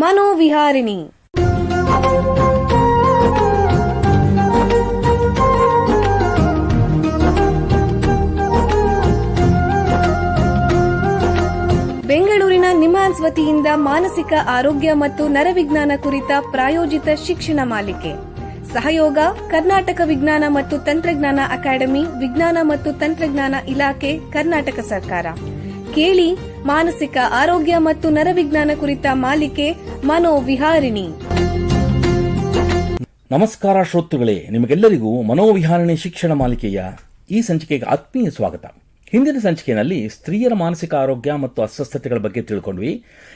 ಮನೋವಿಹಾರಿಣಿ ಬೆಂಗಳೂರಿನ ನಿಮಾನ್ಸ್ ವತಿಯಿಂದ ಮಾನಸಿಕ ಆರೋಗ್ಯ ಮತ್ತು ನರವಿಜ್ಞಾನ ಕುರಿತ ಪ್ರಾಯೋಜಿತ ಶಿಕ್ಷಣ ಮಾಲಿಕೆ. ಸಹಯೋಗ, ಕರ್ನಾಟಕ ವಿಜ್ಞಾನ ಮತ್ತು ತಂತ್ರಜ್ಞಾನ ಅಕಾಡೆಮಿ, ವಿಜ್ಞಾನ ಮತ್ತು ತಂತ್ರಜ್ಞಾನ ಇಲಾಖೆ, ಕರ್ನಾಟಕ ಸರ್ಕಾರ. ಕೇಳಿ ಮಾನಸಿಕ ಆರೋಗ್ಯ ಮತ್ತು ನರವಿಜ್ಞಾನ ಕುರಿತ ಮಾಲಿಕೆ ಮನೋವಿಹಾರಿಣಿ ನಮಸ್ಕಾರ ಶ್ರೋತೃಗಳೇ, ನಿಮಗೆಲ್ಲರಿಗೂ ಮನೋವಿಹಾರಣೆ ಶಿಕ್ಷಣ ಮಾಲಿಕೆಯ ಈ ಸಂಚಿಕೆಗೆ ಆತ್ಮೀಯ ಸ್ವಾಗತ. ಹಿಂದಿನ ಸಂಚಿಕೆಯಲ್ಲಿ ಸ್ತ್ರೀಯರ ಮಾನಸಿಕ ಆರೋಗ್ಯ ಮತ್ತು ಅಸ್ವಸ್ಥತೆಗಳ ಬಗ್ಗೆ ತಿಳ್ಕೊಂಡ್ವಿ.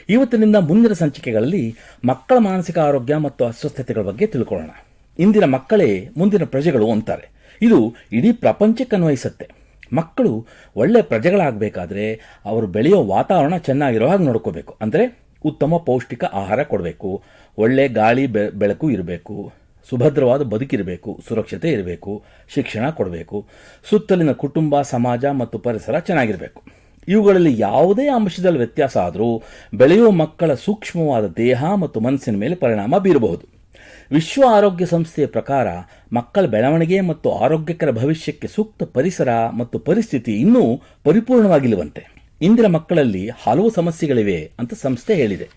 ಇವತ್ತಿನಿಂದ ಮುಂದಿನ ಸಂಚಿಕೆಗಳಲ್ಲಿ ಮಕ್ಕಳ ಮಾನಸಿಕ ಆರೋಗ್ಯ ಮತ್ತು ಅಸ್ವಸ್ಥತೆಗಳ ಬಗ್ಗೆ ತಿಳ್ಕೊಳ್ಳೋಣ. ಇಂದಿನ ಮಕ್ಕಳೇ ಮುಂದಿನ ಪ್ರಜೆಗಳು ಅಂತಾರೆ. ಇದು ಇಡೀ ಪ್ರಪಂಚಕ್ಕೆ ಅನ್ವಯಿಸುತ್ತೆ ಮಕ್ಕಳು ಒಳ್ಳೆ ಪ್ರಜೆಗಳಾಗಬೇಕಾದ್ರೆ ಅವರು ಬೆಳೆಯೋ ವಾತಾವರಣ ಚೆನ್ನಾಗಿರೋ ಹಾಗೆ ನೋಡ್ಕೋಬೇಕು. ಅಂದರೆ ಉತ್ತಮ ಪೌಷ್ಟಿಕ ಆಹಾರ ಕೊಡಬೇಕು. ಒಳ್ಳೆ ಗಾಳಿ ಬೆ, ಬೆಳಕು ಇರಬೇಕು. ಸುಭದ್ರವಾದ ಬದುಕಿರಬೇಕು ಸುರಕ್ಷತೆ ಇರಬೇಕು. ಶಿಕ್ಷಣ ಕೊಡಬೇಕು. ಸುತ್ತಲಿನ ಕುಟುಂಬ, ಸಮಾಜ ಮತ್ತು ಪರಿಸರ ಚೆನ್ನಾಗಿರಬೇಕು. ಇವುಗಳಲ್ಲಿ ಯಾವುದೇ ಅಂಶದಲ್ಲಿ ವ್ಯತ್ಯಾಸ ಆದರೂ ಬೆಳೆಯುವ ಮಕ್ಕಳ ಸೂಕ್ಷ್ಮವಾದ ದೇಹ ಮತ್ತು ಮನಸ್ಸಿನ ಮೇಲೆ ಪರಿಣಾಮ ಬೀರಬಹುದು. ವಿಶ್ವ ಆರೋಗ್ಯ ಸಂಸ್ಥೆಯ ಪ್ರಕಾರ ಮಕ್ಕಳ ಬೆಳವಣಿಗೆ ಮತ್ತು ಆರೋಗ್ಯಕರ ಭವಿಷ್ಯಕ್ಕೆ ಸೂಕ್ತ ಪರಿಸರ ಮತ್ತು ಪರಿಸ್ಥಿತಿ ಇನ್ನೂ ಪರಿಪೂರ್ಣವಾಗಿಲ್ಲವಂತೆ. ಇಂದಿನ ಮಕ್ಕಳಲ್ಲಿ ಹಲವು ಸಮಸ್ಯೆಗಳಿವೆ ಅಂತ ಸಂಸ್ಥೆ ಹೇಳಿದೆ.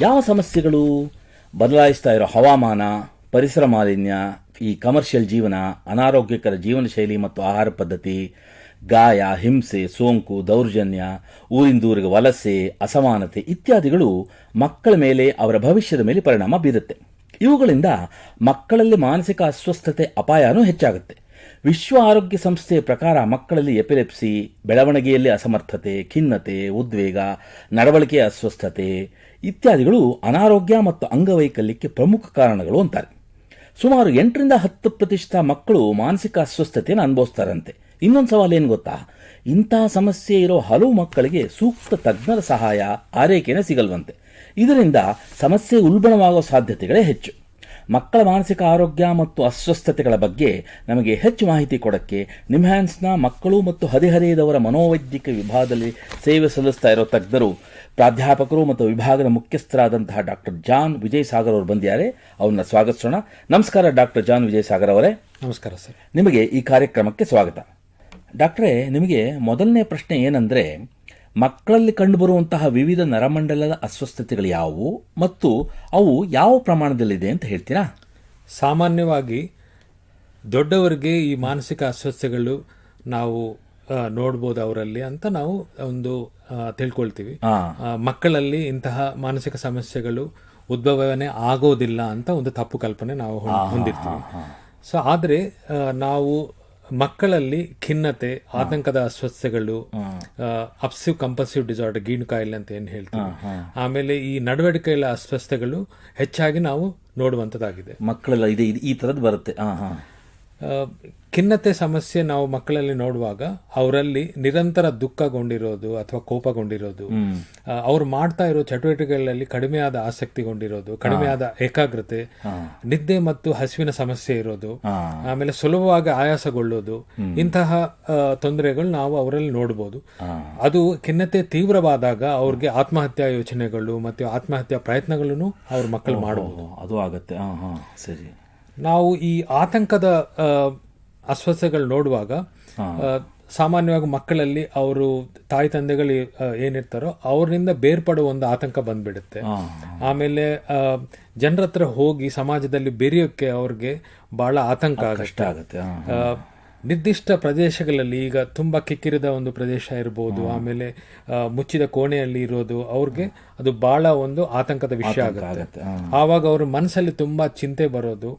ಯಾವ ಸಮಸ್ಯೆಗಳು? ಬದಲಾಯಿಸ್ತಾ ಇರೋ ಹವಾಮಾನ, ಪರಿಸರ ಮಾಲಿನ್ಯ, ಈ ಕಮರ್ಷಿಯಲ್ ಜೀವನ, ಅನಾರೋಗ್ಯಕರ ಜೀವನ ಶೈಲಿ ಮತ್ತು ಆಹಾರ ಪದ್ಧತಿ, ಗಾಯ, ಹಿಂಸೆ, ಸೋಂಕು, ದೌರ್ಜನ್ಯ ಊರಿಂದೂರಿಗೆ ವಲಸೆ, ಅಸಮಾನತೆ ಇತ್ಯಾದಿಗಳು ಮಕ್ಕಳ ಮೇಲೆ ಅವರ ಭವಿಷ್ಯದ ಮೇಲೆ ಪರಿಣಾಮ ಬೀರುತ್ತೆ. ಇವುಗಳಿಂದ ಮಕ್ಕಳಲ್ಲಿ ಮಾನಸಿಕ ಅಸ್ವಸ್ಥತೆ ಅಪಾಯನೂ ಹೆಚ್ಚಾಗುತ್ತೆ. ವಿಶ್ವ ಆರೋಗ್ಯ ಸಂಸ್ಥೆಯ ಪ್ರಕಾರ ಮಕ್ಕಳಲ್ಲಿ ಎಪಿಲೆಪ್ಸಿ, ಬೆಳವಣಿಗೆಯಲ್ಲಿ ಅಸಮರ್ಥತೆ, ಖಿನ್ನತೆ, ಉದ್ವೇಗ, ನಡವಳಿಕೆಯ ಅಸ್ವಸ್ಥತೆ ಇತ್ಯಾದಿಗಳು ಅನಾರೋಗ್ಯ ಮತ್ತು ಅಂಗವೈಕಲ್ಯಕ್ಕೆ ಪ್ರಮುಖ ಕಾರಣಗಳು ಅಂತಾರೆ. ಸುಮಾರು ಎಂಟರಿಂದ ಹತ್ತು ಪ್ರತಿಶತ ಮಕ್ಕಳು ಮಾನಸಿಕ ಅಸ್ವಸ್ಥತೆಯನ್ನು ಅನುಭವಿಸ್ತಾರಂತೆ. ಇನ್ನೊಂದು ಸವಾಲು ಏನು ಗೊತ್ತಾ? ಇಂತಹ ಸಮಸ್ಯೆ ಇರೋ ಹಲವು ಮಕ್ಕಳಿಗೆ ಸೂಕ್ತ ತಜ್ಞರ ಸಹಾಯ, ಆರೈಕೆನೇ ಸಿಗಲ್ವಂತೆ. ಇದರಿಂದ ಸಮಸ್ಯೆ ಉಲ್ಬಣವಾಗುವ ಸಾಧ್ಯತೆಗಳೇ ಹೆಚ್ಚು. ಮಕ್ಕಳ ಮಾನಸಿಕ ಆರೋಗ್ಯ ಮತ್ತು ಅಸ್ವಸ್ಥತೆಗಳ ಬಗ್ಗೆ ನಮಗೆ ಹೆಚ್ಚು ಮಾಹಿತಿ ಕೊಡಕ್ಕೆ ನಿಮ್ಹ್ಯಾನ್ಸ್ನ ಮಕ್ಕಳು ಮತ್ತು ಹದಿಹರೆಯದವರ ಮನೋವೈದ್ಯಕ ವಿಭಾಗದಲ್ಲಿ ಸೇವೆ ಸಲ್ಲಿಸ್ತಾ ಇರೋ ತಜ್ಞರು ಪ್ರಾಧ್ಯಾಪಕರು ಮತ್ತು ವಿಭಾಗದ ಮುಖ್ಯಸ್ಥರಾದಂತಹ ಡಾಕ್ಟರ್ ಜಾನ್ ವಿಜಯ್ ಸಾಗರ್ ಅವರು ಬಂದಿದ್ದಾರೆ. ಅವ್ರನ್ನ ಸ್ವಾಗತಿಸೋಣ. ನಮಸ್ಕಾರ ಡಾಕ್ಟರ್ ಜಾನ್ ವಿಜಯ್ ಸಾಗರ್ ಅವರೇ. ನಮಸ್ಕಾರ ಸರ್. ನಿಮಗೆ ಈ ಕಾರ್ಯಕ್ರಮಕ್ಕೆ ಸ್ವಾಗತ. ಡಾಕ್ಟ್ರೇ ನಿಮಗೆ ಮೊದಲನೇ ಪ್ರಶ್ನೆ ಏನಂದ್ರೆ ಮಕ್ಕಳಲ್ಲಿ ಕಂಡುಬರುವಂತಹ ವಿವಿಧ ನರಮಂಡಲದ ಅಸ್ವಸ್ಥತೆಗಳು ಯಾವುವು ಮತ್ತು ಅವು ಯಾವ ಪ್ರಮಾಣದಲ್ಲಿದೆ ಅಂತ ಹೇಳ್ತೀರಾ? ಸಾಮಾನ್ಯವಾಗಿ ದೊಡ್ಡವರಿಗೆ ಈ ಮಾನಸಿಕ ಅಸ್ವಸ್ಥತೆಗಳು ನಾವು ನೋಡ್ಬೋದು ಅವರಲ್ಲಿ ಅಂತ ನಾವು ಒಂದು ತಿಳ್ಕೊಳ್ತೀವಿ. ಮಕ್ಕಳಲ್ಲಿ ಇಂತಹ ಮಾನಸಿಕ ಸಮಸ್ಯೆಗಳು ಉದ್ಭವನೆ ಆಗೋದಿಲ್ಲ ಅಂತ ಒಂದು ತಪ್ಪು ಕಲ್ಪನೆ ನಾವು ಹೊಂದಿರ್ತೀವಿ. ಸೊ ಆದ್ರೆ ನಾವು ಮಕ್ಕಳಲ್ಲಿ ಖಿನ್ನತೆ ಆತಂಕದ ಅಸ್ವಸ್ಥತೆಗಳು ಅಪ್ಸಿವ್ ಕಂಪಲ್ಸಿವ್ ಡಿಸಾರ್ಡರ್ ಗೀಣು ಕಾಯಿಲೆ ಅಂತ ಏನು ಹೇಳ್ತೀವಿ. ಆಮೇಲೆ ಈ ನಡವಡಿಕೆಗಳ ಅಸ್ವಸ್ಥತೆಗಳು ಹೆಚ್ಚಾಗಿ ನಾವು ನೋಡುವಂಥದ್ದಾಗಿದೆ. ಮಕ್ಕಳೆಲ್ಲ ಇದೆ ಈ ಥರದ್ದು ಬರುತ್ತೆ. ಹಾಂ ಹಾಂ. ಆ, ಖಿನ್ನತೆ ಸಮಸ್ಯೆ ನಾವು ಮಕ್ಕಳಲ್ಲಿ ನೋಡುವಾಗ ಅವರಲ್ಲಿ ನಿರಂತರ ದುಃಖಗೊಂಡಿರೋದು ಅಥವಾ ಕೋಪಗೊಂಡಿರೋದು ಅವ್ರು ಮಾಡ್ತಾ ಇರೋ ಚಟುವಟಿಕೆಗಳಲ್ಲಿ ಕಡಿಮೆಯಾದ ಆಸಕ್ತಿಗೊಂಡಿರೋದು ಕಡಿಮೆಯಾದ ಏಕಾಗ್ರತೆ ನಿದ್ದೆ ಮತ್ತು ಹಸಿವಿನ ಸಮಸ್ಯೆ ಇರೋದು ಆಮೇಲೆ ಸುಲಭವಾಗಿ ಆಯಾಸಗೊಳ್ಳೋದು ಇಂತಹ ತೊಂದರೆಗಳು ನಾವು ಅವರಲ್ಲಿ ನೋಡಬಹುದು ಅದು ಖಿನ್ನತೆ ತೀವ್ರವಾದಾಗ ಅವ್ರಿಗೆ ಆತ್ಮಹತ್ಯಾ ಯೋಚನೆಗಳು ಮತ್ತು ಆತ್ಮಹತ್ಯಾ ಪ್ರಯತ್ನಗಳನ್ನು ಅವ್ರ ಮಕ್ಕಳು ಮಾಡಬಹುದು ಅದು ಆಗತ್ತೆ. ಸರಿ. ನಾವು ಈ ಆತಂಕದ ಅಸ್ವಸ್ಥಗಳು ನೋಡುವಾಗ ಸಾಮಾನ್ಯವಾಗಿ ಮಕ್ಕಳಲ್ಲಿ ಅವರು ತಾಯಿ ತಂದೆಗಳು ಏನಿರ್ತಾರೋ ಅವರಿಂದ ಬೇರ್ಪಡುವ ಒಂದು ಆತಂಕ ಬಂದ್ಬಿಡುತ್ತೆ. ಆಮೇಲೆ ಜನರ ಹತ್ರ ಹೋಗಿ ಸಮಾಜದಲ್ಲಿ ಬೆರೆಯೋಕ್ಕೆ ಅವ್ರಿಗೆ ಬಹಳ ಆತಂಕ ಕಷ್ಟ ಆಗುತ್ತೆ. ನಿರ್ದಿಷ್ಟ ಪ್ರದೇಶಗಳಲ್ಲಿ ಈಗ ತುಂಬಾ ಕಿಕ್ಕಿರಿದ ಒಂದು ಪ್ರದೇಶ ಇರ್ಬೋದು. ಆಮೇಲೆ ಮುಚ್ಚಿದ ಕೋಣೆಯಲ್ಲಿ ಇರೋದು ಅವ್ರಿಗೆ ಅದು ಬಹಳ ಒಂದು ಆತಂಕದ ವಿಷಯ ಆಗುತ್ತೆ. ಆವಾಗ ಅವ್ರ ಮನಸ್ಸಲ್ಲಿ ತುಂಬಾ ಚಿಂತೆ ಬರೋದು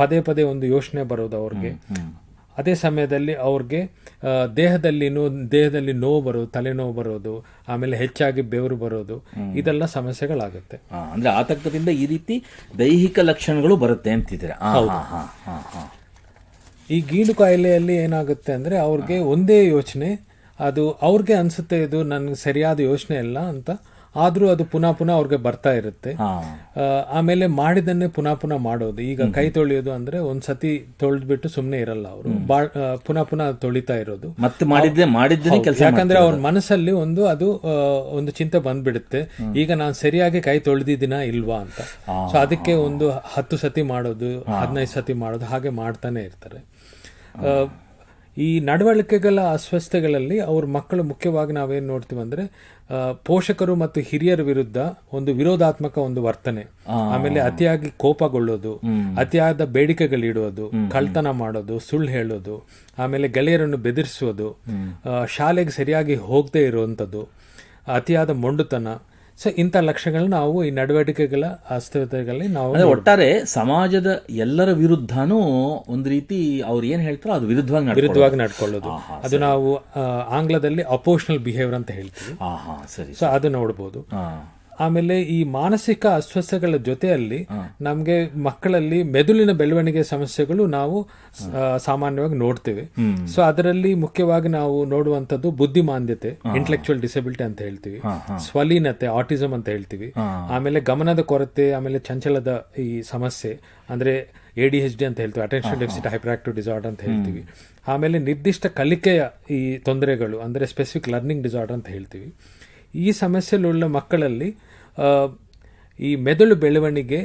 ಪದೇ ಪದೇ ಒಂದು ಯೋಚನೆ ಬರೋದು ಅವ್ರಿಗೆ. ಅದೇ ಸಮಯದಲ್ಲಿ ಅವ್ರಿಗೆ ದೇಹದಲ್ಲಿ ನೋ ದೇಹದಲ್ಲಿ ನೋವು ಬರೋದು ತಲೆನೋವು ಬರೋದು ಆಮೇಲೆ ಹೆಚ್ಚಾಗಿ ಬೆವರು ಬರೋದು ಇದೆಲ್ಲ ಸಮಸ್ಯೆಗಳಾಗುತ್ತೆ. ಅಂದ್ರೆ ಆತಂಕದಿಂದ ಈ ರೀತಿ ದೈಹಿಕ ಲಕ್ಷಣಗಳು ಬರುತ್ತೆ ಅಂತಿದ್ರೆ ಈ ಗೀಳು ಕಾಯಿಲೆಯಲ್ಲಿ ಏನಾಗುತ್ತೆ ಅಂದ್ರೆ ಅವ್ರಿಗೆ ಒಂದೇ ಯೋಚನೆ ಅದು ಅವ್ರಿಗೆ ಅನ್ಸುತ್ತೆ ಇದು ನನಗೆ ಸರಿಯಾದ ಯೋಚನೆ ಇಲ್ಲ ಅಂತ ಆದ್ರೂ ಅದು ಪುನಃ ಪುನಃ ಅವ್ರಿಗೆ ಬರ್ತಾ ಇರುತ್ತೆ. ಆ, ಆಮೇಲೆ ಮಾಡಿದನ್ನೇ ಪುನಃ ಪುನಃ ಮಾಡೋದು. ಈಗ ಕೈ ತೊಳೆಯೋದು ಅಂದ್ರೆ ಒಂದ್ಸತಿ ತೊಳೆದ್ಬಿಟ್ಟು ಸುಮ್ಮನೆ ಇರಲ್ಲ ಅವರು. ಪುನಃ ಪುನಃ ತೊಳಿತಾ ಇರೋದು. ಮತ್ತೆ ಮಾಡಿದ್ದೆ ಮಾಡಿದ್ದೇನೆ ಕೆಲಸ ಯಾಕಂದ್ರೆ ಅವ್ರ ಮನಸ್ಸಲ್ಲಿ ಒಂದು ಅದು ಒಂದು ಚಿಂತೆ ಬಂದ್ಬಿಡುತ್ತೆ. ಈಗ ನಾನು ಸರಿಯಾಗಿ ಕೈ ತೊಳೆದಿದ್ದೀನ ಇಲ್ವಾ ಅಂತ. ಸೊ ಅದಕ್ಕೆ ಒಂದು ಹತ್ತು ಸತಿ ಮಾಡೋದು ಹದಿನೈದು ಸತಿ ಮಾಡೋದು ಹಾಗೆ ಮಾಡ್ತಾನೆ ಇರ್ತಾರೆ. ಈ ನಡವಳಿಕೆಗಳ ಅಸ್ವಸ್ಥತೆಗಳಲ್ಲಿ ಅವ್ರ ಮಕ್ಕಳು ಮುಖ್ಯವಾಗಿ ನಾವೇನು ನೋಡ್ತೀವಿ ಅಂದ್ರೆ ಪೋಷಕರು ಮತ್ತು ಹಿರಿಯರ ವಿರುದ್ಧ ಒಂದು ವಿರೋಧಾತ್ಮಕ ಒಂದು ವರ್ತನೆ. ಆಮೇಲೆ ಅತಿಯಾಗಿ ಕೋಪಗೊಳ್ಳೋದು ಅತಿಯಾದ ಬೇಡಿಕೆಗಳಿಡೋದು ಕಳ್ತನ ಮಾಡೋದು ಸುಳ್ಳು ಹೇಳೋದು ಆಮೇಲೆ ಗೆಳೆಯರನ್ನು ಬೆದರಿಸೋದು ಶಾಲೆಗೆ ಸರಿಯಾಗಿ ಹೋಗದೆ ಇರುವಂಥದ್ದು ಅತಿಯಾದ ಮೊಂಡುತನ ಸೊ ಇಂಥ ಲಕ್ಷ್ಯಗಳನ್ನ ನಾವು ಈ ನಡವಳಿಕೆಗಳ ಅಸ್ಥಿರತೆಗಳಲ್ಲಿ ನಾವು ಒಟ್ಟಾರೆ ಸಮಾಜದ ಎಲ್ಲರ ವಿರುದ್ಧನೂ ಒಂದು ರೀತಿ ಅವ್ರು ಏನು ಹೇಳ್ತಾರೋ ಅದು ವಿರುದ್ಧವಾಗಿ. ವಿರುದ್ಧವಾಗಿ ನಡ್ಕೊಳ್ಳೋದು. ಅದು ನಾವು ಆಂಗ್ಲದಲ್ಲಿ ಅಪೋಷನಲ್ ಬಿಹೇವಿಯರ್ ಅಂತ ಹೇಳ್ತೀವಿ. ಸರಿ ಸೊ ಅದು ನೋಡ್ಬೋದು. ಹಾ. ಆಮೇಲೆ ಈ ಮಾನಸಿಕ ಅಸ್ವಸ್ಥಗಳ ಜೊತೆಯಲ್ಲಿ ನಮ್ಗೆ ಮಕ್ಕಳಲ್ಲಿ ಮೆದುಳಿನ ಬೆಳವಣಿಗೆ ಸಮಸ್ಯೆಗಳು ನಾವು ಸಾಮಾನ್ಯವಾಗಿ ನೋಡ್ತೇವೆ. ಸೊ ಅದರಲ್ಲಿ ಮುಖ್ಯವಾಗಿ ನಾವು ನೋಡುವಂತದ್ದು ಬುದ್ಧಿಮಾಂದ್ಯತೆ ಇಂಟೆಲೆಕ್ಚುಯಲ್ ಡಿಸಬಿಲಿಟಿ ಅಂತ ಹೇಳ್ತೀವಿ. ಸ್ವಲೀನತೆ ಆಟಿಸಮ್ ಅಂತ ಹೇಳ್ತೀವಿ. ಆಮೇಲೆ ಗಮನದ ಕೊರತೆ ಆಮೇಲೆ ಚಂಚಲದ ಈ ಸಮಸ್ಯೆ ಅಂದ್ರೆ ಎ ಡಿ ಎಚ್ ಡಿ ಅಂತ ಹೇಳ್ತೀವಿ attention deficit hyper active disorder ಅಂತ ಹೇಳ್ತೀವಿ. ಆಮೇಲೆ ನಿರ್ದಿಷ್ಟ ಕಲಿಕೆಯ ಈ ತೊಂದರೆಗಳು ಅಂದ್ರೆ ಸ್ಪೆಸಿಫಿಕ್ ಲರ್ನಿಂಗ್ ಡಿಸಾರ್ಡರ್ ಅಂತ ಹೇಳ್ತೀವಿ. ಈ ಸಮಸ್ಯೆಯಲ್ಲುಳ್ಳ ಮಕ್ಕಳಲ್ಲಿ ಈ ಮೆದುಳು ಬೆಳವಣಿಗೆ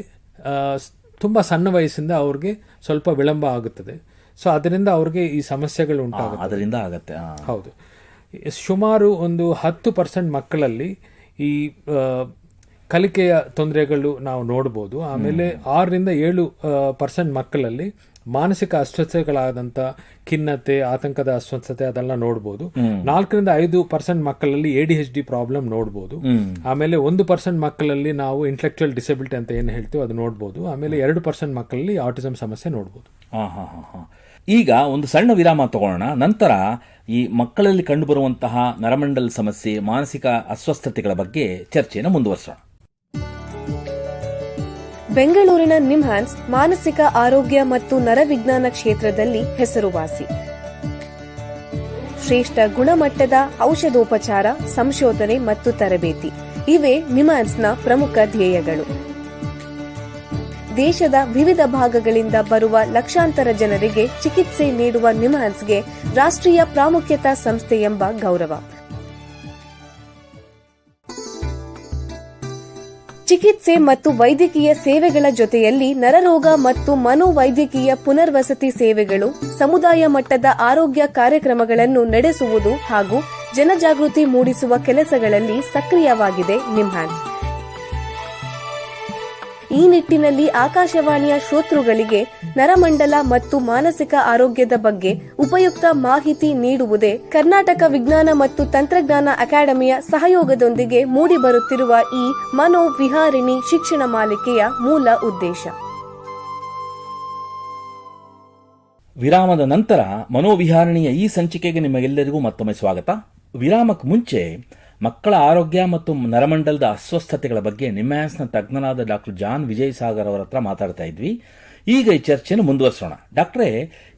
ತುಂಬ ಸಣ್ಣ ವಯಸ್ಸಿಂದ ಅವ್ರಿಗೆ ಸ್ವಲ್ಪ ವಿಳಂಬ ಆಗುತ್ತದೆ. ಸೊ ಅದರಿಂದ ಅವ್ರಿಗೆ ಈ ಸಮಸ್ಯೆಗಳು ಉಂಟಾಗುತ್ತೆ ಅದರಿಂದ ಆಗುತ್ತೆ ಹೌದು. ಸುಮಾರು ಒಂದು ಹತ್ತು ಪರ್ಸೆಂಟ್ ಮಕ್ಕಳಲ್ಲಿ ಈ ಕಲಿಕೆಯ ತೊಂದರೆಗಳು ನಾವು ನೋಡ್ಬೋದು. ಆಮೇಲೆ ಆರರಿಂದ ಏಳು ಪರ್ಸೆಂಟ್ ಮಕ್ಕಳಲ್ಲಿ ಮಾನಸಿಕ ಅಸ್ವಸ್ಥತೆಗಳಾದಂಥ ಖಿನ್ನತೆ ಆತಂಕದ ಅಸ್ವಸ್ಥತೆ ಅದೆಲ್ಲ ನೋಡ್ಬೋದು. ನಾಲ್ಕರಿಂದ ಐದು ಪರ್ಸೆಂಟ್ ಮಕ್ಕಳಲ್ಲಿ A D H D problem ನೋಡ್ಬೋದು. ಆಮೇಲೆ ಒಂದು ಪರ್ಸೆಂಟ್ ಮಕ್ಕಳಲ್ಲಿ ನಾವು ಇಂಟೆಲೆಕ್ಚುಯಲ್ ಡಿಸಬಿಲಿಟಿ ಅಂತ ಏನು ಹೇಳ್ತೀವಿ ಅದು ನೋಡ್ಬೋದು. ಆಮೇಲೆ ಎರಡು ಪರ್ಸೆಂಟ್ ಮಕ್ಕಳಲ್ಲಿ ಆಟಿಸಮ್ ಸಮಸ್ಯೆ ನೋಡ್ಬೋದು. ಹಾ ಹಾ ಹಾ ಹಾ ಈಗ ಒಂದು ಸಣ್ಣ ವಿರಾಮ ತಗೊಳ್ಳೋಣ. ನಂತರ ಈ ಮಕ್ಕಳಲ್ಲಿ ಕಂಡುಬರುವಂತಹ ನರಮಂಡಲ ಸಮಸ್ಯೆ ಮಾನಸಿಕ ಅಸ್ವಸ್ಥತೆಗಳ ಬಗ್ಗೆ ಚರ್ಚೆಯನ್ನು ಮುಂದುವರಿಸೋಣ. ಬೆಂಗಳೂರಿನ ನಿಮ್ಹಾನ್ಸ್ ಮಾನಸಿಕ ಆರೋಗ್ಯ ಮತ್ತು ನರವಿಜ್ಞಾನ ಕ್ಷೇತ್ರದಲ್ಲಿ ಹೆಸರುವಾಸಿ. ಶ್ರೇಷ್ಠ ಗುಣಮಟ್ಟದ ಔಷಧೋಪಚಾರ, ಸಂಶೋಧನೆ ಮತ್ತು ತರಬೇತಿ. ಇವೇ ನಿಮ್ಹಾನ್ಸ್ನ ಪ್ರಮುಖ ಧ್ಯೇಯಗಳು. ದೇಶದ ವಿವಿಧ ಭಾಗಗಳಿಂದ ಬರುವ ಲಕ್ಷಾಂತರ ಜನರಿಗೆ ಚಿಕಿತ್ಸೆ ನೀಡುವ ನಿಮ್ಹಾನ್ಸ್ಗೆ ರಾಷ್ಟ್ರೀಯ ಪ್ರಾಮುಖ್ಯತಾ ಸಂಸ್ಥೆ ಎಂಬ ಗೌರವ. ಚಿಕಿತ್ಸೆ ಮತ್ತು ವೈದ್ಯಕೀಯ ಸೇವೆಗಳ ಜೊತೆಯಲ್ಲಿ ನರರೋಗ ಮತ್ತು ಮನೋವೈದ್ಯಕೀಯ ಪುನರ್ವಸತಿ ಸೇವೆಗಳು, ಸಮುದಾಯ ಮಟ್ಟದ ಆರೋಗ್ಯ ಕಾರ್ಯಕ್ರಮಗಳನ್ನು ನಡೆಸುವುದು ಹಾಗೂ ಜನಜಾಗೃತಿ ಮೂಡಿಸುವ ಕೆಲಸಗಳಲ್ಲಿ ಸಕ್ರಿಯವಾಗಿದೆ. ನಿಮ್ಹಾನ್ಸ್ ಈ ನಿಟ್ಟಿನಲ್ಲಿ ಆಕಾಶವಾಣಿಯ ಶ್ರೋತೃಗಳಿಗೆ ನರಮಂಡಲ ಮತ್ತು ಮಾನಸಿಕ ಆರೋಗ್ಯದ ಬಗ್ಗೆ ಉಪಯುಕ್ತ ಮಾಹಿತಿ ನೀಡುವುದೇ ಕರ್ನಾಟಕ ವಿಜ್ಞಾನ ಮತ್ತು ತಂತ್ರಜ್ಞಾನ ಅಕಾಡೆಮಿಯ ಸಹಯೋಗದೊಂದಿಗೆ ಮೂಡಿಬರುತ್ತಿರುವ ಈ ಮನೋವಿಹಾರಿಣಿ ಶಿಕ್ಷಣ ಮಾಲಿಕೆಯ ಮೂಲ ಉದ್ದೇಶ. ವಿರಾಮದ ನಂತರ ಮನೋವಿಹಾರಣಿಯ ಈ ಸಂಚಿಕೆಗೆ ನಿಮಗೆಲ್ಲರಿಗೂ ಮತ್ತೊಮ್ಮೆ ಸ್ವಾಗತ. ವಿರಾಮಕ್ಕೆ ಮುಂಚೆ ಮಕ್ಕಳ ಆರೋಗ್ಯ ಮತ್ತು ನರಮಂಡಲದ ಅಸ್ವಸ್ಥತೆಗಳ ಬಗ್ಗೆ ನಿಮ್ಯಾನ್ಸ್ನ ತಜ್ಞನಾದ ಡಾಕ್ಟರ್ ಜಾನ್ ವಿಜಯ್ ಸಾಗರ್ ಅವರ ಹತ್ರ ಮಾತಾಡ್ತಾ ಇದ್ವಿ. ಈಗ ಈ ಚರ್ಚೆಯನ್ನು ಮುಂದುವರಿಸೋಣ. ಡಾಕ್ಟ್ರೇ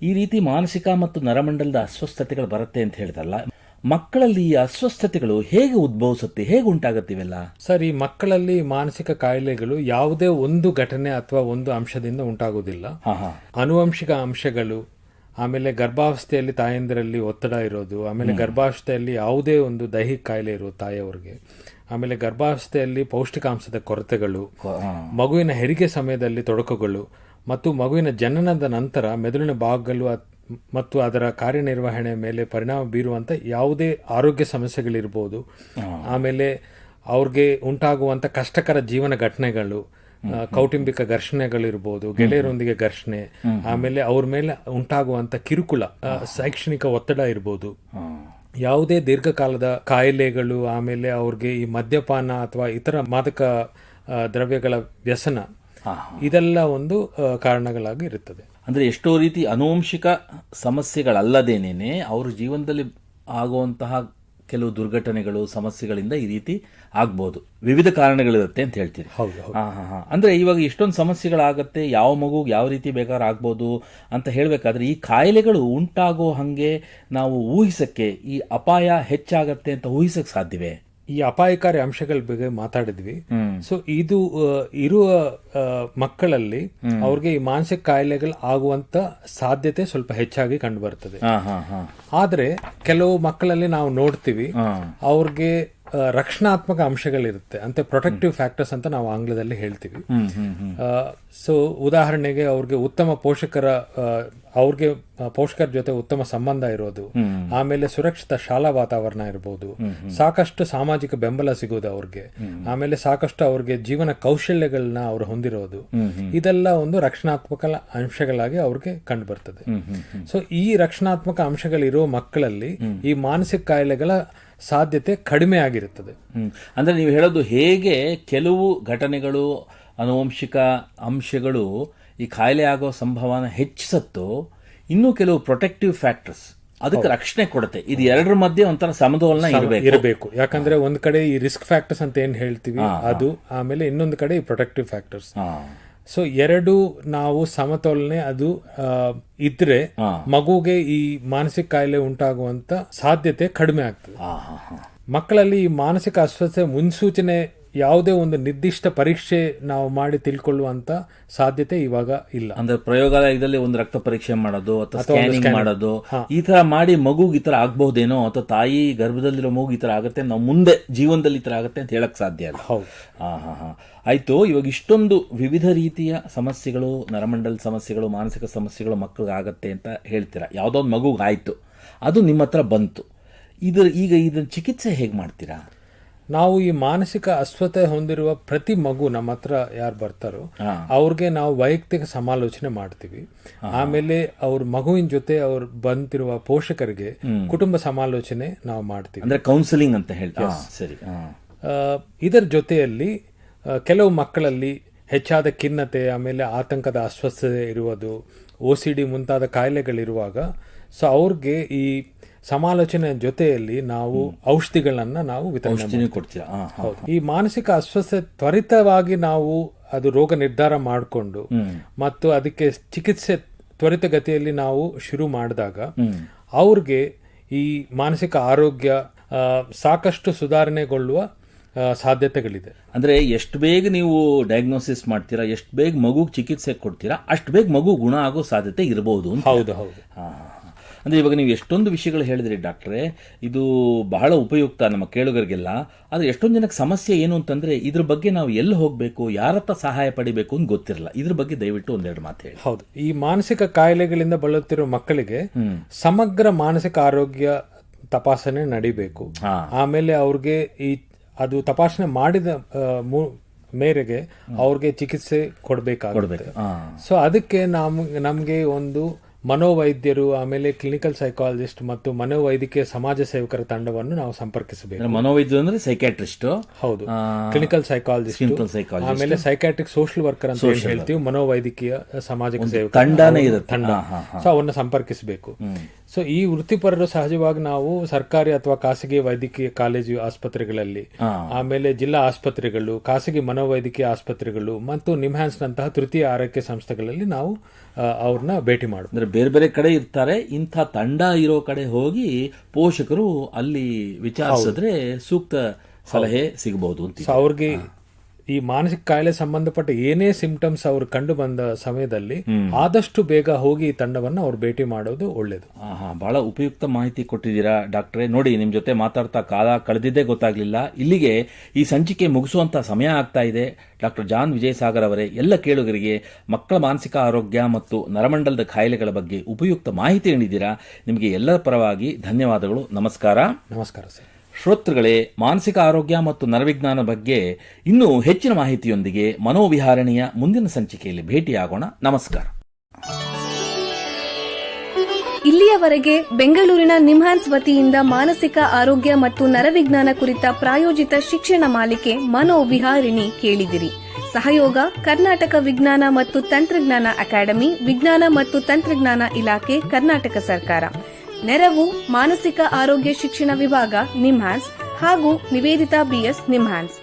ಈ ರೀತಿ ಮಾನಸಿಕ ಮತ್ತು ನರಮಂಡಲದ ಅಸ್ವಸ್ಥತೆಗಳು ಬರುತ್ತೆ ಅಂತ ಹೇಳಿದಲ್ಲ ಮಕ್ಕಳಲ್ಲಿ ಈ ಅಸ್ವಸ್ಥತೆಗಳು ಹೇಗೆ ಉದ್ಭವಿಸುತ್ತೆ ಹೇಗೆ ಉಂಟಾಗುತ್ತಿವೆಲ್ಲ ಸರ್ ಈ ಮಕ್ಕಳಲ್ಲಿ ಮಾನಸಿಕ ಕಾಯಿಲೆಗಳು ಯಾವುದೇ ಒಂದು ಘಟನೆ ಅಥವಾ ಒಂದು ಅಂಶದಿಂದ ಉಂಟಾಗುವುದಿಲ್ಲ. ಆನುವಂಶಿಕ ಅಂಶಗಳು ಆಮೇಲೆ ಗರ್ಭಾವಸ್ಥೆಯಲ್ಲಿ ತಾಯಂದಿರಲ್ಲಿ ಒತ್ತಡ ಇರೋದು ಆಮೇಲೆ ಗರ್ಭಾವಸ್ಥೆಯಲ್ಲಿ ಯಾವುದೇ ಒಂದು ದೈಹಿಕ ಕಾಯಿಲೆ ಇರೋದು ತಾಯಿಯವ್ರಿಗೆ ಆಮೇಲೆ ಗರ್ಭಾವಸ್ಥೆಯಲ್ಲಿ ಪೌಷ್ಟಿಕಾಂಶದ ಕೊರತೆಗಳು ಮಗುವಿನ ಹೆರಿಗೆ ಸಮಯದಲ್ಲಿ ತೊಡಕುಗಳು ಮತ್ತು ಮಗುವಿನ ಜನನದ ನಂತರ ಮೆದುಳಿನ ಭಾಗಗಳು ಮತ್ತು ಅದರ ಕಾರ್ಯನಿರ್ವಹಣೆ ಮೇಲೆ ಪರಿಣಾಮ ಬೀರುವಂತ ಯಾವುದೇ ಆರೋಗ್ಯ ಸಮಸ್ಯೆಗಳಿರ್ಬೋದು. ಆಮೇಲೆ ಅವ್ರಿಗೆ ಉಂಟಾಗುವಂತ ಕಷ್ಟಕರ ಜೀವನ ಘಟನೆಗಳು ಕೌಟುಂಬಿಕ ಘರ್ಷಣೆಗಳಿರ್ಬೋದು ಗೆಳೆಯರೊಂದಿಗೆ ಘರ್ಷಣೆ ಆಮೇಲೆ ಅವ್ರ ಮೇಲೆ ಉಂಟಾಗುವಂತ ಕಿರುಕುಳ ಶೈಕ್ಷಣಿಕ ಒತ್ತಡ ಇರ್ಬೋದು. ಯಾವುದೇ ದೀರ್ಘಕಾಲದ ಕಾಯಿಲೆಗಳು ಆಮೇಲೆ ಅವ್ರಿಗೆ ಈ ಮದ್ಯಪಾನ ಅಥವಾ ಇತರ ಮಾದಕ ದ್ರವ್ಯಗಳ ವ್ಯಸನ ಇದೆಲ್ಲ ಒಂದು ಕಾರಣಗಳಾಗಿ ಇರುತ್ತದೆ. ಅಂದ್ರೆ ಎಷ್ಟೋ ರೀತಿ ಅನುವಂಶಿಕ ಸಮಸ್ಯೆಗಳಲ್ಲದೇನೆ ಅವ್ರ ಜೀವನದಲ್ಲಿ ಆಗುವಂತಹ ಕೆಲವು ದುರ್ಘಟನೆಗಳು ಸಮಸ್ಯೆಗಳಿಂದ ಈ ರೀತಿ ಆಗ್ಬೋದು. ವಿವಿಧ ಕಾರಣಗಳಿರುತ್ತೆ ಅಂತ ಹೇಳ್ತೀರಿ. ಹೌದು ಹಾಂ ಹಾ ಹಾ. ಅಂದ್ರೆ ಇವಾಗ ಇಷ್ಟೊಂದು ಸಮಸ್ಯೆಗಳಾಗತ್ತೆ ಯಾವ ಮಗು ಯಾವ ರೀತಿ ಬೇಕಾದ್ರೆ ಆಗ್ಬೋದು ಅಂತ ಹೇಳಬೇಕಾದ್ರೆ ಈ ಕಾಯಿಲೆಗಳು ಉಂಟಾಗೋ ಹಂಗೆ ನಾವು ಊಹಿಸಕ್ಕೆ ಈ ಅಪಾಯ ಹೆಚ್ಚಾಗತ್ತೆ ಅಂತ ಊಹಿಸಕ್ಕೆ ಸಾಧ್ಯವೇ? ಈ ಅಪಾಯಕಾರಿ ಅಂಶಗಳ ಬಗ್ಗೆ ಮಾತಾಡಿದ್ವಿ. ಸೊ ಇದು ಇರುವ ಮಕ್ಕಳಲ್ಲಿ ಅವ್ರಿಗೆ ಈ ಮಾನಸಿಕ ಕಾಯಿಲೆಗಳು ಆಗುವಂತ ಸಾಧ್ಯತೆ ಸ್ವಲ್ಪ ಹೆಚ್ಚಾಗಿ ಕಂಡು ಬರ್ತದೆ. ಆದ್ರೆ ಕೆಲವು ಮಕ್ಕಳಲ್ಲಿ ನಾವು ನೋಡ್ತೀವಿ ಅವ್ರಿಗೆ ರಕ್ಷಣಾತ್ಮಕ ಅಂಶಗಳಿರುತ್ತೆ. ಅಂತ ಪ್ರೊಟೆಕ್ಟಿವ್ ಫ್ಯಾಕ್ಟರ್ಸ್ ಅಂತ ನಾವು ಆಂಗ್ಲದಲ್ಲಿ ಹೇಳ್ತೀವಿ. ಸೊ ಉದಾಹರಣೆಗೆ ಅವ್ರಿಗೆ ಉತ್ತಮ ಪೋಷಕರ ಅವ್ರಿಗೆ ಪೋಷಕರ ಜೊತೆ ಉತ್ತಮ ಸಂಬಂಧ ಇರೋದು. ಆಮೇಲೆ ಸುರಕ್ಷಿತ ಶಾಲಾ ವಾತಾವರಣ ಇರಬಹುದು ಸಾಕಷ್ಟು ಸಾಮಾಜಿಕ ಬೆಂಬಲ ಸಿಗೋದು ಅವ್ರಿಗೆ. ಆಮೇಲೆ ಸಾಕಷ್ಟು ಅವ್ರಿಗೆ ಜೀವನ ಕೌಶಲ್ಯಗಳನ್ನ ಅವ್ರು ಹೊಂದಿರೋದು. ಇದೆಲ್ಲ ಒಂದು ರಕ್ಷಣಾತ್ಮಕ ಅಂಶಗಳಾಗಿ ಅವ್ರಿಗೆ ಕಂಡು ಬರ್ತದೆ ಸೊ ಈ ರಕ್ಷಣಾತ್ಮಕ ಅಂಶಗಳಿರೋ ಮಕ್ಕಳಲ್ಲಿ ಈ ಮಾನಸಿಕ ಕಾಯಿಲೆಗಳ ಸಾಧ್ಯತೆ ಕಡಿಮೆ ಆಗಿರುತ್ತದೆ. ಅಂದರೆ ನೀವು ಹೇಳೋದು ಹೇಗೆ ಕೆಲವು ಘಟನೆಗಳು ಅನುವಂಶಿಕ ಅಂಶಗಳು ಈ ಕಾಯಿಲೆ ಆಗೋ ಸಂಭವನ ಹೆಚ್ಚಿಸತ್ತೋ ಇನ್ನೂ ಕೆಲವು ಪ್ರೊಟೆಕ್ಟಿವ್ ಫ್ಯಾಕ್ಟರ್ಸ್ ಅದಕ್ಕೆ ರಕ್ಷಣೆ ಕೊಡುತ್ತೆ. ಇದು ಎರಡರ ಮಧ್ಯೆ ಒಂಥರ ಸಮತೋಲನ ಇರಬೇಕು. ಇರಬೇಕು. ಯಾಕಂದ್ರೆ ಒಂದ್ ಕಡೆ ಈ ರಿಸ್ಕ್ ಫ್ಯಾಕ್ಟರ್ಸ್ ಅಂತ ಏನ್ ಹೇಳ್ತೀವಿ ಅದು ಆಮೇಲೆ ಇನ್ನೊಂದು ಕಡೆ ಈ ಪ್ರೊಟೆಕ್ಟಿವ್ ಫ್ಯಾಕ್ಟರ್ಸ್ ಸೊ ಎರಡು ನಾವು ಸಮತೋಲನೆ ಅದು ಇದ್ರೆ. ಮಗುಗೆ ಈ ಮಾನಸಿಕ ಕಾಯಿಲೆ ಉಂಟಾಗುವಂತ ಸಾಧ್ಯತೆ ಕಡಿಮೆ ಆಗ್ತದೆ ಮಕ್ಕಳಲ್ಲಿ ಈ ಮಾನಸಿಕ ಅಸ್ವಸ್ಥತೆ ಮುನ್ಸೂಚನೆ ಯಾವುದೇ ಒಂದು ನಿರ್ದಿಷ್ಟ ಪರೀಕ್ಷೆ ನಾವು ಮಾಡಿ ತಿಳ್ಕೊಳ್ಳುವಂತ ಸಾಧ್ಯತೆ ಇವಾಗ ಇಲ್ಲ. ಅಂದ್ರೆ ಪ್ರಯೋಗಾಲಯದಲ್ಲಿ ಒಂದು ರಕ್ತ ಪರೀಕ್ಷೆ ಮಾಡೋದು ಅಥವಾ ಸ್ಕ್ಯಾನಿಂಗ್ ಮಾಡೋದು ಈ ತರ ಮಾಡಿ ಮಗುಗೆ ಈ ತರ ಆಗ್ಬಹುದೇನೋ ಅಥವಾ ತಾಯಿ ಗರ್ಭದಲ್ಲಿರೋ ಮಗು ಈ ತರ ಆಗುತ್ತೆ ನಾವು ಮುಂದೆ ಜೀವನದಲ್ಲಿ ಈ ತರ ಆಗುತ್ತೆ ಅಂತ ಹೇಳಕ್ ಸಾಧ್ಯ ಇಲ್ಲ. ಹೌದು. ಹಾ ಹಾ ಹಾ. ಆಯ್ತು ಇವಾಗ ಇಷ್ಟೊಂದು ವಿವಿಧ ರೀತಿಯ ಸಮಸ್ಯೆಗಳು ನರಮಂಡಲ ಸಮಸ್ಯೆಗಳು ಮಾನಸಿಕ ಸಮಸ್ಯೆಗಳು ಮಕ್ಕಳಿಗೆ ಆಗತ್ತೆ ಅಂತ ಹೇಳ್ತೀರಾ? ಯಾವುದೋ ಒಂದು ಮಗುಗೆ ಆಯ್ತು ಅದು ನಿಮ್ಮ ಹತ್ರ ಬಂತು. ಇದ್ರ ಈಗ ಇದನ್ನ ಚಿಕಿತ್ಸೆ ಹೇಗೆ ಮಾಡ್ತೀರಾ? ನಾವು ಈ ಮಾನಸಿಕ ಅಸ್ವಸ್ಥತೆ ಹೊಂದಿರುವ ಪ್ರತಿ ಮಗು ನಮ್ಮ ಹತ್ರ ಯಾರು ಬರ್ತಾರೋ. ಅವ್ರಿಗೆ ನಾವು ವೈಯಕ್ತಿಕ ಸಮಾಲೋಚನೆ ಮಾಡ್ತೀವಿ. ಆಮೇಲೆ ಅವ್ರ ಮಗುವಿನ ಜೊತೆ ಅವ್ರು ಬಂತಿರುವ ಪೋಷಕರಿಗೆ ಕುಟುಂಬ ಸಮಾಲೋಚನೆ ನಾವು ಮಾಡ್ತೀವಿ. ಅಂದ್ರೆ ಕೌನ್ಸಿಲಿಂಗ್ ಅಂತ ಹೇಳ್ತೀವಿ ಸರಿ. ಆ, ಇದರ ಜೊತೆಯಲ್ಲಿ ಕೆಲವು ಮಕ್ಕಳಲ್ಲಿ ಹೆಚ್ಚಾದ ಖಿನ್ನತೆ ಆಮೇಲೆ ಆತಂಕದ ಅಸ್ವಸ್ಥತೆ ಇರುವುದು ಓ ಸಿ ಡಿ ಮುಂತಾದ ಕಾಯಿಲೆಗಳಿರುವಾಗ ಸೊ ಅವ್ರಿಗೆ ಈ ಸಮಾಲೋಚನೆ ಜೊತೆಯಲ್ಲಿ ನಾವು ಔಷಧಿಗಳನ್ನ ನಾವು ವಿತರಣೆ ಕೊಡ್ತೀವಿ ಕೊಡ್ತೀರಾ? ಹೌದು. ಈ ಮಾನಸಿಕ ಅಸ್ವಸ್ಥತೆ ತ್ವರಿತವಾಗಿ ನಾವು ಅದು ರೋಗ ನಿರ್ಧಾರ ಮಾಡಿಕೊಂಡು ಮತ್ತು ಅದಕ್ಕೆ ಚಿಕಿತ್ಸೆ ತ್ವರಿತಗತಿಯಲ್ಲಿ ನಾವು ಶುರು ಮಾಡಿದಾಗ ಅವ್ರಿಗೆ ಈ ಮಾನಸಿಕ ಆರೋಗ್ಯ ಸಾಕಷ್ಟು ಸುಧಾರಣೆಗೊಳ್ಳುವ ಸಾಧ್ಯತೆಗಳಿದೆ. ಅಂದ್ರೆ ಎಷ್ಟು ಬೇಗ ನೀವು ಡಯಾಗ್ನೋಸಿಸ್ ಮಾಡ್ತೀರಾ ಎಷ್ಟು ಬೇಗ ಮಗುಗೆ ಚಿಕಿತ್ಸೆ ಕೊಡ್ತೀರಾ ಅಷ್ಟು ಬೇಗ ಮಗು ಗುಣ ಆಗೋ ಸಾಧ್ಯತೆ ಇರಬಹುದು ಹೌದು ಹೌದು. ಅಂದ್ರೆ ಇವಾಗ ನೀವು ಎಷ್ಟೊಂದು ವಿಷಯಗಳು ಹೇಳಿದ್ರಿ ಡಾಕ್ಟ್ರೆ ಇದು ಬಹಳ ಉಪಯುಕ್ತ ನಮ್ಮ ಕೇಳುಗರಿಗೆಲ್ಲ. ಆದರೆ ಎಷ್ಟೊಂದು ಜನಕ್ಕೆ ಸಮಸ್ಯೆ ಏನು ಅಂತಂದ್ರೆ ಇದ್ರ ಬಗ್ಗೆ ನಾವು ಎಲ್ಲಿ ಹೋಗಬೇಕು ಯಾರ ಹತ್ರ ಸಹಾಯ ಪಡಿಬೇಕು ಅಂತ ಗೊತ್ತಿರಲ್ಲ. ಇದ್ರ ಬಗ್ಗೆ ದಯವಿಟ್ಟು ಒಂದೆರಡು ಮಾತು ಹೇಳಿ. ಹೌದು. ಈ ಮಾನಸಿಕ ಕಾಯಿಲೆಗಳಿಂದ ಬಳಲುತ್ತಿರುವ ಮಕ್ಕಳಿಗೆ ಸಮಗ್ರ ಮಾನಸಿಕ ಆರೋಗ್ಯ ತಪಾಸಣೆ ನಡಿಬೇಕು. ಆಮೇಲೆ ಅವ್ರಿಗೆ ಈ ಅದು ತಪಾಸಣೆ ಮಾಡಿದ ಮೇರೆಗೆ ಅವ್ರಿಗೆ ಚಿಕಿತ್ಸೆ ಕೊಡಬೇಕಾಗುತ್ತೆ. ಸೊ ಅದಕ್ಕೆ ನಮ್ ನಮಗೆ ಒಂದು ಮನೋವೈದ್ಯರು ಆಮೇಲೆ ಕ್ಲಿನಿಕಲ್ ಸೈಕಾಲಜಿಸ್ಟ್ ಮತ್ತು ಮನೋವೈದ್ಯಕೀಯ ಸಮಾಜ ಸೇವಕರ ತಂಡವನ್ನು ನಾವು ಸಂಪರ್ಕಿಸಬೇಕು. ಮನೋವೈದ್ಯ ಅಂದ್ರೆ ಸೈಕ್ಯಾಟ್ರಿಸ್ಟ್ ಹೌದು. ಕ್ಲಿನಿಕಲ್ ಸೈಕಾಲಜಿಸ್ಟ್ ಆಮೇಲೆ ಸೈಕಾಟ್ರಿಕ್ ಸೋಷಿಯಲ್ ವರ್ಕರ್ ಅಂತ ಹೇಳ್ತೀವಿ ಮನೋವೈದ್ಯಕೀಯ ಸಮಾಜ ಸೇವಕ ತಂಡನೇ. ತಂಡ. ಸೊ ಅವನ್ನ ಸಂಪರ್ಕಿಸಬೇಕು. ಸೊ ಈ ವೃತ್ತಿಪರರು ಸಹಜವಾಗಿ ನಾವು ಸರ್ಕಾರಿ ಅಥವಾ ಖಾಸಗಿ ವೈದ್ಯಕೀಯ ಕಾಲೇಜು ಆಸ್ಪತ್ರೆಗಳಲ್ಲಿ ಆಮೇಲೆ ಜಿಲ್ಲಾ ಆಸ್ಪತ್ರೆಗಳು ಖಾಸಗಿ ಮನೋವೈದ್ಯಕೀಯ ಆಸ್ಪತ್ರೆಗಳು ಮತ್ತು ನಿಮ್ಹ್ಯಾನ್ಸ್ ನಂತಹ ತೃತೀಯ ಆರೋಗ್ಯ ಸಂಸ್ಥೆಗಳಲ್ಲಿ ನಾವು ಅವ್ರನ್ನ ಭೇಟಿ ಮಾಡೋದು. ಅಂದ್ರೆ ಬೇರೆ ಬೇರೆ ಕಡೆ ಇರ್ತಾರೆ ಇಂಥ ತಂಡ ಇರೋ ಕಡೆ ಹೋಗಿ ಪೋಷಕರು ಅಲ್ಲಿ ವಿಚಾರಿಸಿದ್ರೆ ಸೂಕ್ತ ಸಲಹೆ ಸಿಗಬಹುದು ಅಂತ ಸೊ ಅವ್ರಿಗೆ ಈ ಮಾನಸಿಕ ಕಾಯಿಲೆ ಸಂಬಂಧಪಟ್ಟ ಏನೇ ಸಿಂಪ್ಟಮ್ಸ್ ಅವ್ರು ಕಂಡು ಬಂದ ಸಮಯದಲ್ಲಿ ಆದಷ್ಟು ಬೇಗ ಹೋಗಿ ಈ ತಂಡವನ್ನು ಅವ್ರು ಭೇಟಿ ಮಾಡೋದು ಒಳ್ಳೇದು. ಬಹಳ ಉಪಯುಕ್ತ ಮಾಹಿತಿ ಕೊಟ್ಟಿದ್ದೀರಾ ಡಾಕ್ಟ್ರೇ. ನೋಡಿ ನಿಮ್ಮ ಜೊತೆ ಮಾತಾಡ್ತಾ ಕಾಲ ಕಳೆದಿದ್ದೇ ಗೊತ್ತಾಗ್ಲಿಲ್ಲ. ಇಲ್ಲಿಗೆ ಈ ಸಂಚಿಕೆ ಮುಗಿಸುವಂತ ಸಮಯ ಆಗ್ತಾ ಇದೆ. ಡಾಕ್ಟರ್ ಜಾನ್ ವಿಜಯಸಾಗರ್ ಅವರೇ ಎಲ್ಲ ಕೇಳುಗರಿಗೆ ಮಕ್ಕಳ ಮಾನಸಿಕ ಆರೋಗ್ಯ ಮತ್ತು ನರಮಂಡಲದ ಕಾಯಿಲೆಗಳ ಬಗ್ಗೆ ಉಪಯುಕ್ತ ಮಾಹಿತಿ ನೀಡಿದ್ದೀರಾ? ನಿಮಗೆ ಎಲ್ಲರ ಪರವಾಗಿ ಧನ್ಯವಾದಗಳು. ನಮಸ್ಕಾರ. ನಮಸ್ಕಾರ ಸರ್. ಶ್ರೋತೃಗಳೇ, ಮಾನಸಿಕ ಆರೋಗ್ಯ ಮತ್ತು ನರವಿಜ್ಞಾನ ಬಗ್ಗೆ ಇನ್ನೂ ಹೆಚ್ಚಿನ ಮಾಹಿತಿಯೊಂದಿಗೆ ಮನೋವಿಹಾರಣೆಯ ಮುಂದಿನ ಸಂಚಿಕೆಯಲ್ಲಿ ಭೇಟಿಯಾಗೋಣ. ನಮಸ್ಕಾರ. ಇಲ್ಲಿಯವರೆಗೆ ಬೆಂಗಳೂರಿನ ನಿಮ್ಹಾನ್ಸ್ ವತಿಯಿಂದ ಮಾನಸಿಕ ಆರೋಗ್ಯ ಮತ್ತು ನರವಿಜ್ಞಾನ ಕುರಿತ ಪ್ರಾಯೋಜಿತ ಶಿಕ್ಷಣ ಮಾಲಿಕೆ ಮನೋವಿಹಾರಿಣಿ ಕೇಳಿದಿರಿ. ಸಹಯೋಗ ಕರ್ನಾಟಕ ವಿಜ್ಞಾನ ಮತ್ತು ತಂತ್ರಜ್ಞಾನ ಅಕಾಡೆಮಿ, ವಿಜ್ಞಾನ ಮತ್ತು ತಂತ್ರಜ್ಞಾನ ಇಲಾಖೆ, ಕರ್ನಾಟಕ ಸರ್ಕಾರ. ನೆರವು ಮಾನಸಿಕ ಆರೋಗ್ಯ ಶಿಕ್ಷಣ ವಿಭಾಗ ನಿಮ್ಹಾನ್ಸ್ ಹಾಗೂ ನಿವೇದಿತಾ ಬಿಎಸ್ ನಿಮ್ಹಾನ್ಸ್.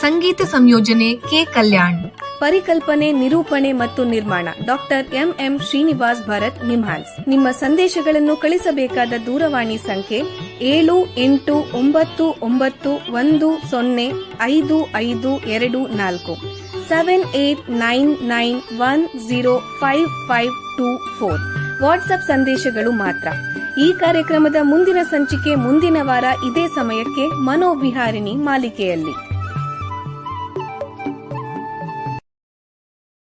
ಸಂಗೀತ ಸಂಯೋಜನೆ ಕೆ ಕಲ್ಯಾಣ್. ಪರಿಕಲ್ಪನೆ ನಿರೂಪಣೆ ಮತ್ತು ನಿರ್ಮಾಣ doctor M M Srinivas Bharath NIMHANS. ನಿಮ್ಮ ಸಂದೇಶಗಳನ್ನು ಕಳಿಸಬೇಕಾದ ದೂರವಾಣಿ ಸಂಖ್ಯೆ ಏಳು ಎಂಟು ಒಂಬತ್ತು ಒಂಬತ್ತು ಒಂದು ಸೊನ್ನೆ ಐದು ಐದು ಎರಡು ನಾಲ್ಕು. Seven eight nine nine one zero five five two four. WhatsApp ಸಂದೇಶಗಳು ಮಾತ್ರ. ಈ ಕಾರ್ಯಕ್ರಮದ ಮುಂದಿನ ಸಂಚಿಕೆ ಮುಂದಿನ ವಾರ ಇದೇ ಸಮಯಕ್ಕೆ ಮನೋವಿಹಾರಿಣಿ ಮಾಲಿಕೆಯಲ್ಲಿ.